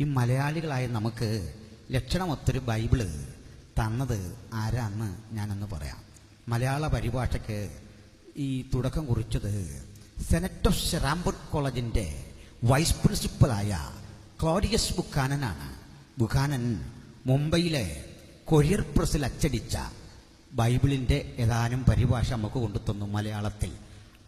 ഈ മലയാളികളായ നമുക്ക് ലക്ഷണമൊത്തൊരു ബൈബിൾ തന്നത് ആരാന്ന് ഞാനൊന്ന് പറയാം. മലയാള പരിഭാഷയ്ക്ക് ഈ തുടക്കം കുറിച്ചത് സെനറ്റ് ഓഫ് ഷെറാംബുഡ് കോളേജിന്റെ വൈസ് പ്രിൻസിപ്പലായ ക്ലോഡിയസ് ബുക്കാനനാണ് ബുക്കാനൻ മുംബൈയിലെ കൊറിയർ പ്രസിൽ അച്ചടിച്ച ബൈബിളിന്റെ ഏതാനും പരിഭാഷ നമുക്ക് കൊണ്ടുതന്നു മലയാളത്തിൽ.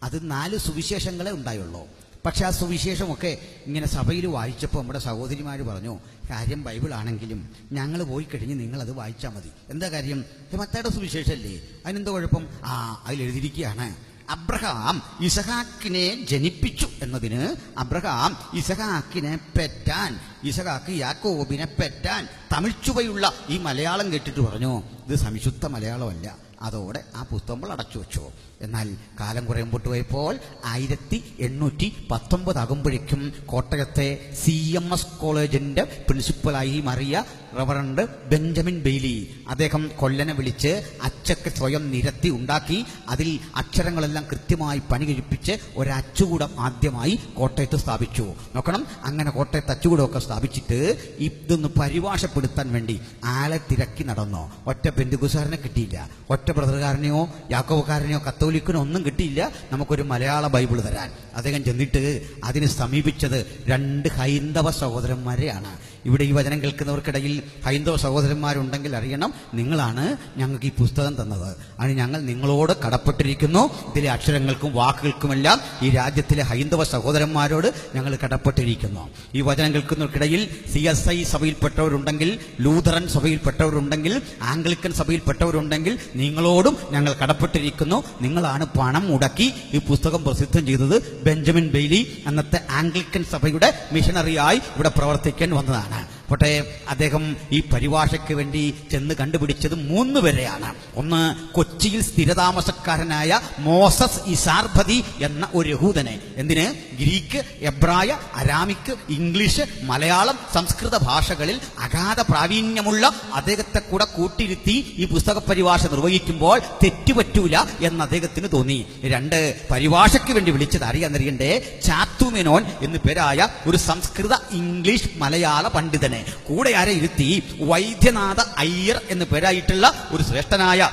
അത് നാല് സുവിശേഷങ്ങളെ ഉണ്ടായുള്ളൂ. പക്ഷെ ആ സുവിശേഷമൊക്കെ ഇങ്ങനെ സഭയിൽ വായിച്ചപ്പോൾ നമ്മുടെ സഹോദരിമാർ പറഞ്ഞു കാര്യം ബൈബിൾ ആണെങ്കിലും ഞങ്ങൾ പോയി കഴിഞ്ഞ് നിങ്ങളത് വായിച്ചാൽ മതി. എന്താ കാര്യം? മത്തയുടെ സുവിശേഷമല്ലേ? അതിനെന്താ കുഴപ്പം? ആ അതിൽ എഴുതിയിരിക്കുകയാണ് അബ്രഹാം ഇസഹാക്കിനെ ജനിപ്പിച്ചു എന്നതിന് അബ്രഹാം ഇസഹാക്കിനെ പെറ്റാൻ ഇസഹാക്ക് യാക്കോബിനെ പെറ്റാൻ തമിഴ്ചുവയുള്ള ഈ മലയാളം കേട്ടിട്ട് പറഞ്ഞു ഇത് സംശുദ്ധ മലയാളമല്ല. അതോടെ ആ പുസ്തകങ്ങൾ അടച്ചു വെച്ചു. എന്നാൽ കാലം കുറേ മുമ്പോട്ട് പോയപ്പോൾ ആയിരത്തി എണ്ണൂറ്റി പത്തൊമ്പത് ആകുമ്പോഴേക്കും കോട്ടയത്തെ സി എം എസ് കോളേജിന്റെ പ്രിൻസിപ്പലായി മാറിയ റവറണ്ട് ബെഞ്ചമിൻ ബെയ്ലി അദ്ദേഹം കൊല്ലനെ വിളിച്ച് അച്ചക്ക് സ്വയം നിരത്തി ഉണ്ടാക്കി അതിൽ അക്ഷരങ്ങളെല്ലാം കൃത്യമായി പണി കഴിപ്പിച്ച് ഒരച്ചുകൂടം ആദ്യമായി കോട്ടയത്ത് സ്ഥാപിച്ചു. നോക്കണം അങ്ങനെ കോട്ടയത്ത് അച്ചുകൂടമൊക്കെ സ്ഥാപിച്ചിട്ട് ഇതൊന്ന് പരിഭാഷപ്പെടുത്താൻ വേണ്ടി ആളെ തിരക്കി നടന്നു. ഒറ്റ ബന്ധുകുസാരനെ കിട്ടിയില്ല. ഒറ്റ ബ്രദറുകാരനെയോ യാക്കോബക്കാരനെയോ കത്തോലിക്കനോ ഒന്നും കിട്ടിയില്ല. നമുക്കൊരു മലയാള ബൈബിൾ തരാൻ. അദ്ദേഹം ചെന്നിട്ട് അതിനെ സമീപിച്ചത് രണ്ട് ഹൈന്ദവ സഹോദരന്മാരെയാണ്. ഇവിടെ ഈ വചനം കേൾക്കുന്നവർക്കിടയിൽ ഹൈന്ദവ സഹോദരന്മാരുണ്ടെങ്കിൽ അറിയണം നിങ്ങളാണ് ഞങ്ങൾക്ക് ഈ പുസ്തകം തന്നത്. അതിന് ഞങ്ങൾ നിങ്ങളോട് കടപ്പെട്ടിരിക്കുന്നു. ഇതിലെ അക്ഷരങ്ങൾക്കും വാക്കുകൾക്കുമെല്ലാം ഈ രാജ്യത്തിലെ ഹൈന്ദവ സഹോദരന്മാരോട് ഞങ്ങൾ കടപ്പെട്ടിരിക്കുന്നു. ഈ വചനം കേൾക്കുന്നവർക്കിടയിൽ സി എസ് ഐ സഭയിൽപ്പെട്ടവരുണ്ടെങ്കിൽ ലൂതറൻ സഭയിൽപ്പെട്ടവരുണ്ടെങ്കിൽ ആംഗ്ലിക്കൻ സഭയിൽപ്പെട്ടവരുണ്ടെങ്കിൽ നിങ്ങളോടും ഞങ്ങൾ കടപ്പെട്ടിരിക്കുന്നു. നിങ്ങളാണ് പണം മുടക്കി ഈ പുസ്തകം പ്രസിദ്ധം ചെയ്തത് ബെഞ്ചമിൻ ബെയ്ലി അന്നത്തെ ആംഗ്ലിക്കൻ സഭയുടെ മിഷണറിയായി ഇവിടെ പ്രവർത്തിക്കാൻ വന്നതാണ്. പോട്ടെ അദ്ദേഹം ഈ പരിഭാഷയ്ക്ക് വേണ്ടി ചെന്ന് കണ്ടുപിടിച്ചത് മൂന്ന് പേരെയാണ്. ഒന്ന് കൊച്ചിയിൽ സ്ഥിരതാമസക്കാരനായ മോസസ് ഇസാർഭതി എന്ന ഒരു യഹൂദനെ. എന്തിന്? ഗ്രീക്ക് എബ്രായ അരാമിക്ക് ഇംഗ്ലീഷ് മലയാളം സംസ്കൃത ഭാഷകളിൽ അഗാധ പ്രാവീണ്യമുള്ള അദ്ദേഹത്തെ കൂടെ കൂട്ടിരുത്തി ഈ പുസ്തക പരിഭാഷ നിർവഹിക്കുമ്പോൾ തെറ്റുപറ്റൂല എന്ന് അദ്ദേഹത്തിന് തോന്നി. രണ്ട് പരിഭാഷയ്ക്ക് വേണ്ടി വിളിച്ചത് അറിയാൻ അറിയണ്ടേ ചാത്തുമെനോൻ എന്നു പേരായ ഒരു സംസ്കൃത ഇംഗ്ലീഷ് മലയാള പണ്ഡിതനെ. കൂടെ ആരെ ഇരുത്തി വൈദ്യനാഥ അയ്യർ എന്ന് പേരായിട്ടുള്ള ഒരു ശ്രേഷ്ഠനായ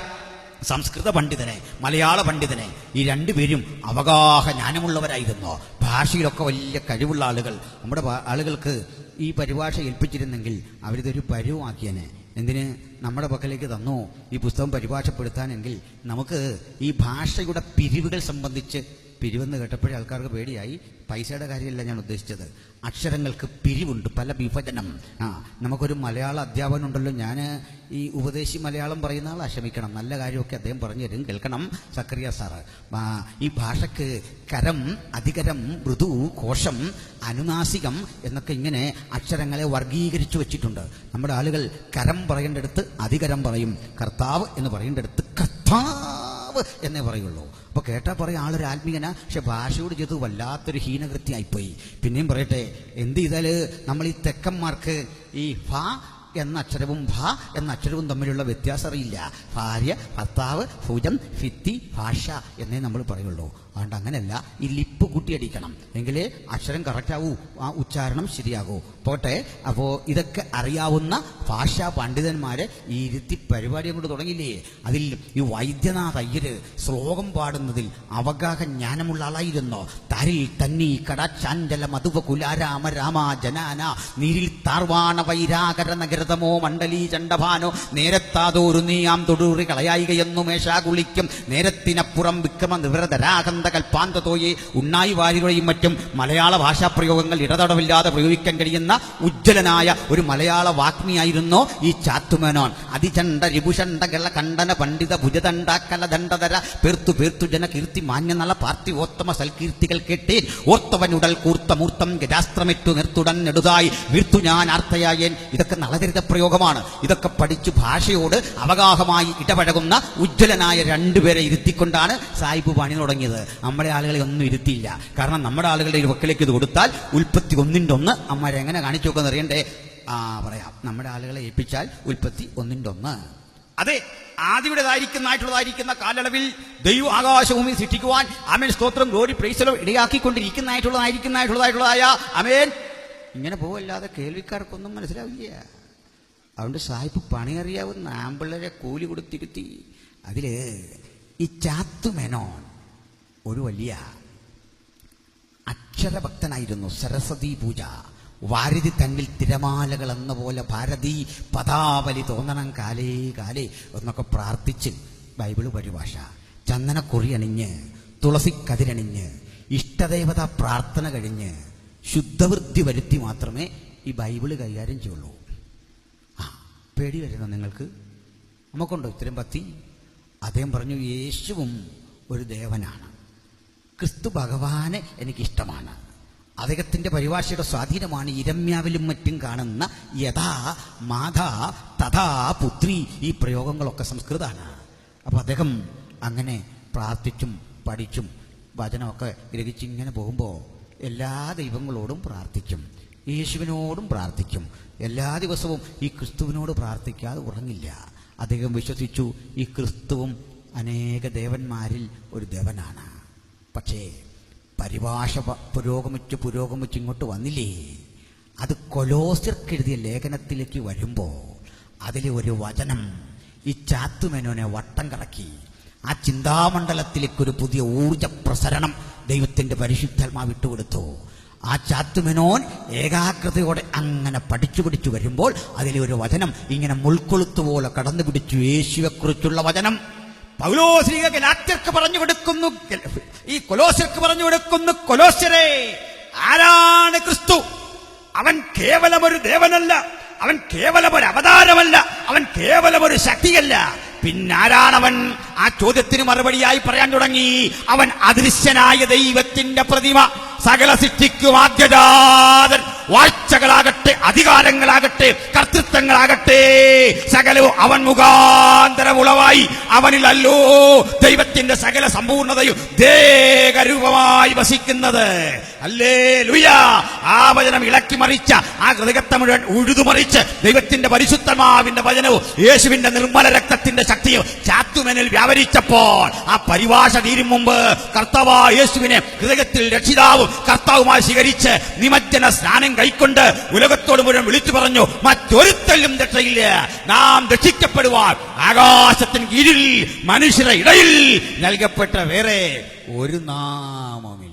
സംസ്കൃത പണ്ഡിതനെ മലയാള പണ്ഡിതനെ ഈ രണ്ടുപേരും അവഗാഹ ജ്ഞാനമുള്ളവരായിരുന്നു. ഭാഷയിലൊക്കെ വലിയ കഴിവുള്ള ആളുകൾ. നമ്മുടെ ആളുകൾക്ക് ഈ പരിഭാഷ ഏൽപ്പിച്ചിരുന്നെങ്കിൽ അവരിതൊരു പരുവാക്കിയനെ. എന്തിന്? നമ്മുടെ പക്കലേക്ക് തന്നു. ഈ പുസ്തകം പരിഭാഷപ്പെടുത്താനെങ്കിൽ നമുക്ക് ഈ ഭാഷയുടെ പിരിവുകൾ സംബന്ധിച്ച് പിരിവെന്ന് കേട്ടപ്പോഴേ ആൾക്കാർക്ക് പേടിയായി. പൈസയുടെ കാര്യമല്ല ഞാൻ ഉദ്ദേശിച്ചത്. അക്ഷരങ്ങൾക്ക് പിരിവുണ്ട് പല വിഭജനം. ആ നമുക്കൊരു മലയാള അധ്യാപകൻ ഉണ്ടല്ലോ ഞാൻ ഈ ഉപദേശി മലയാളം പറയുന്ന ആളാ ക്ഷമിക്കണം. നല്ല കാര്യമൊക്കെ അദ്ദേഹം പറഞ്ഞു തരും കേൾക്കണം സക്രിയ സാറ് ഈ ഭാഷയ്ക്ക് കരം അധികരം മൃദു കോശം അനുനാസികം എന്നൊക്കെ ഇങ്ങനെ അക്ഷരങ്ങളെ വർഗീകരിച്ചു വെച്ചിട്ടുണ്ട്. നമ്മുടെ ആളുകൾ കരം പറയേണ്ടടുത്ത് അധികരം പറയും. കർത്താവ് എന്ന് പറയേണ്ടടുത്ത് കർത്താവ് എന്നേ പറയുള്ളൂ. അപ്പൊ കേട്ടാ പറയും ആളൊരു ആത്മീയന പക്ഷെ ഭാഷയോട് ചെയ്ത് വല്ലാത്തൊരു ഹീനകൃത്യമായിപ്പോയി. പിന്നെയും പറയട്ടെ എന്ത് ചെയ്താൽ നമ്മൾ ഈ തെക്കന്മാർക്ക് ഈ ഫ എന്ന അക്ഷരവും ഭ എന്ന അക്ഷരവും തമ്മിലുള്ള വ്യത്യാസം അറിയില്ല ഭാര്യ ഭർത്താവ് ഭുജം ഭിത്തി ഭാഷ എന്നേ നമ്മൾ പറയുള്ളൂ. അതുകൊണ്ട് അങ്ങനെയല്ല ഈ ലിപ്പ് കൂട്ടിയടിക്കണം എങ്കിലേ അക്ഷരം കറക്റ്റാവൂ ആ ഉച്ചാരണം ശരിയാകൂ. പോട്ടെ അപ്പോൾ ഇതൊക്കെ അറിയാവുന്ന ഭാഷാ പണ്ഡിതന്മാരെ ഈ ഇരുത്തി പരിപാടി കൊണ്ട് തുടങ്ങിയില്ലേ? അതിൽ ഈ വൈദ്യനാഥ് അയ്യര് ശ്ലോകം പാടുന്നതിൽ അവഗാഹ ജ്ഞാനമുള്ള ആളായിരുന്നോ. തരിൽ തന്നി കടാച്ചാഞ്ചല മധുവ കുലാരാമ രാമ ജനാന നീരിൽ താർവാണ വൈരാകര നഗരതമോ മണ്ഡലീ ചണ്ഡഭാനോ? നേരത്താതോരു നീയാം തൊടൂറി കളയായികയെന്നു മേശാ കുളിക്കും. നേരത്തിനപ്പുറം വിക്രമ നിവൃതരാകന്ത കൽപ്പാന്തതോയെ ഉണ്ണായി വാരികളെയും മറ്റും മലയാള ഭാഷാ പ്രയോഗങ്ങൾ ഇടതടവില്ലാതെ പ്രയോഗിക്കാൻ കഴിയുന്ന ഉജ്ജ്വലനായ ഒരു മലയാള വാഗ്മിയായിരുന്നു ഈ ചാത്തുമേനോൻ. അതിചണ്ഡ രിപുഷണ്ഡ കണ്ടന പണ്ഡിത ഭുജദണ്ഡ കലദണ്ഡതര പേർത്തു പേർത്തു ജന കീർത്തി മാന്യനള പാർത്ഥിവോത്തമ സൽകീർത്തികൾ കേട്ടേൻ ഓർത്തവനുടൽ കൂർത്ത മൂർത്തം ഗജാസ്ത്രമിട്ടു നിർത്തുടൻ നെടുതായി വീർത്തു ഞാൻ ആർത്തയായേൻ. ഇതൊക്കെ നളചരിത പ്രയോഗമാണ്. ഇതൊക്കെ പഠിച്ചു ഭാഷയോട് അവഗാഹമായി ഇടപഴകുന്ന ഉജ്ജ്വലനായ രണ്ടുപേരെ ഇരുത്തിക്കൊണ്ടാണ് സായിപ്പ് പണി തുടങ്ങിയത്. നമ്മുടെ ആളുകളെ ഒന്നും ഇരുത്തിയില്ല. കാരണം നമ്മുടെ ആളുകളുടെ ഒരു വക്കിലേക്ക് ഇത് കൊടുത്താൽ ഉൽപ്പത്തി ഒന്നിന്റെ ഒന്ന് അമ്മരെ എങ്ങനെ കാണിച്ചു നോക്കുമെന്ന് അറിയണ്ടേ? ആ പറയാം. നമ്മുടെ ആളുകളെ ഏൽപ്പിച്ചാൽ ഉൽപ്പത്തി ഒന്നിന്റെ ഒന്ന് അതെ ആദ്യയുടേതായിരിക്കുന്നതായിട്ടുള്ളതായിരിക്കുന്ന കാലയളവിൽ ദൈവ ആകാശഭൂമി സൃഷ്ടിക്കുവാൻ അമേൻ സ്തോത്രം ഗോരി പ്രൈസലോ ഇടയാക്കിക്കൊണ്ടിരിക്കുന്നതായിട്ടുള്ളതായിരിക്കുന്നതായിട്ടുള്ളതായിട്ടുള്ളതായ അമേൻ ഇങ്ങനെ പോവല്ലാതെ കേൾവിക്കാർക്കൊന്നും മനസ്സിലാവില്ല. അതുകൊണ്ട് സാഹിബ് പണിയറിയാവുന്ന ആമ്പിള്ളരെ കൂലി കൊടുത്തിരുത്തി. അതിൽ ഈ ചാത്തുമേനോൻ ഒരു വലിയ അക്ഷരഭക്തനായിരുന്നു. സരസ്വതി പൂജ. വാരതി തന്നിൽ തിരമാലകൾ എന്ന പോലെ ഭാരതി പദാവലി തോന്നണം കാലേ കാലേ എന്നൊക്കെ പ്രാർത്ഥിച്ച് ബൈബിൾ പരിഭാഷ. ചന്ദനക്കുറി അണിഞ്ഞ് തുളസിക്കതിരണിഞ്ഞ് ഇഷ്ടദേവത പ്രാർത്ഥന കഴിഞ്ഞ് ശുദ്ധവൃത്തി വരുത്തി മാത്രമേ ഈ ബൈബിൾ കൈകാര്യം ചെയ്യുള്ളൂ. പേടി വരുന്ന നിങ്ങൾക്ക്? നമുക്കുണ്ടോ ഇത്രയും പത്തി അദ്ദേഹം പറഞ്ഞു യേശുവും ഒരു ദേവനാണ്. ക്രിസ്തു ഭഗവാനെ എനിക്കിഷ്ടമാണ്. അദ്ദേഹത്തിന്റെ പരിഭാഷയുടെ സ്വാധീനമാണ് ഇരമ്യാവിലും മറ്റും കാണുന്ന യഥാ മാതാ തഥാ പുത്രി ഈ പ്രയോഗങ്ങളൊക്കെ സംസ്കൃതമാണ്. അപ്പോൾ അദ്ദേഹം അങ്ങനെ പ്രാർത്ഥിച്ചും പഠിച്ചും വചനമൊക്കെ ഗ്രഹിച്ചിങ്ങനെ പോകുമ്പോൾ എല്ലാ ദൈവങ്ങളോടും പ്രാർത്ഥിക്കും യേശുവിനോടും പ്രാർത്ഥിക്കും. എല്ലാ ദിവസവും ഈ ക്രിസ്തുവിനോട് പ്രാർത്ഥിക്കാതെ ഉറങ്ങില്ല. അദ്ദേഹം വിശ്വസിച്ചു ഈ ക്രിസ്തുവും അനേക ദേവന്മാരിൽ ഒരു ദേവനാണ്. പക്ഷേ പരിഭാഷ പുരോഗമിച്ച് പുരോഗമിച്ച് ഇങ്ങോട്ട് വന്നില്ലേ? അത് കൊലോസിർക്കെഴുതിയ ലേഖനത്തിലേക്ക് വരുമ്പോൾ അതിലെ ഒരു വചനം ഈ ചാത്തുമേനോനെ വട്ടം കറക്കി. ആ ചിന്താമണ്ഡലത്തിലേക്ക് ഒരു പുതിയ ഊർജ പ്രസരണം ദൈവത്തിന്റെ പരിശുദ്ധാത്മാവ് വിട്ടുകൊടുത്തു. ആ ചാത്തുമെനോൻ ഏകാഗ്രതയോടെ അങ്ങനെ പഠിച്ചു പിടിച്ചു വരുമ്പോൾ അതിലെ ഒരു വചനം ഇങ്ങനെ മുൾക്കൊളുത്തു പോലെ കടന്നു പിടിച്ചു യേശുവെക്കുറിച്ചുള്ള വചനം. പൗലോസ്ലിക ഗലാത്യർക്ക് പറഞ്ഞു കൊടുക്കുന്നു. ഈ കൊലോസ്യർക്ക് പറഞ്ഞു കൊടുക്കുന്നു കൊലോസ്യരെ ആരാണ് ക്രിസ്തു? അവൻ കേവലം ഒരു ദേവനല്ല. അവൻ കേവലം ഒരു അവതാരമല്ല. അവൻ കേവലം ഒരു ശക്തിയല്ല പിന്നാരാണവൻ ആ ചോദ്യത്തിന് മറുപടിയായി പറയാൻ തുടങ്ങി. അവൻ അദൃശ്യനായ ദൈവത്തിന്റെ പ്രതിമ. സകല സൃഷ്ടിക്കും ആദ്യജാതൻ. വാഴ്ചകളാകട്ടെ അധികാരങ്ങളാകട്ടെ കർത്തൃത്വങ്ങളാകട്ടെ. സകലവും അവൻ മുഖാന്തരം ഉളവായി അവനിലല്ലോ ദൈവത്തിന്റെ സകല സമ്പൂർണതയും ദേഹരൂപമായി വസിക്കുന്നത്. അല്ലേ ലുയ ആ വചനം ഇളക്കി മറിച്ച ആ ഹൃദയത്തെ മുഴുവൻ ഉഴുതുമറിച്ച് ദൈവത്തിന്റെ പരിശുദ്ധമാവിന്റെ വചനവും യേശുവിന്റെ നിർമ്മല രക്തത്തിന്റെ ശക്തിയും ചാത്തുമനിൽ വ്യാപരിച്ചപ്പോൾ ആ പരിഭാഷ തീരും മുമ്പ് കർത്താവാ യേശുവിനെ ഹൃദയത്തിൽ രക്ഷിതാവും കർത്താവുമായി സ്വീകരിച്ച് നിമജ്ജന സ്നാനം കൈക്കൊണ്ട് ഉലകത്തോട് മുഴുവൻ വിളിച്ചു പറഞ്ഞു മറ്റൊരുത്തലും രക്ഷയില്ല നാം രക്ഷിക്കപ്പെടുവാൻ ആകാശത്തിന് കീഴിൽ മനുഷ്യരുടെ ഇടയിൽ നൽകപ്പെട്ട വേറെ ഒരു നാമമില്ല.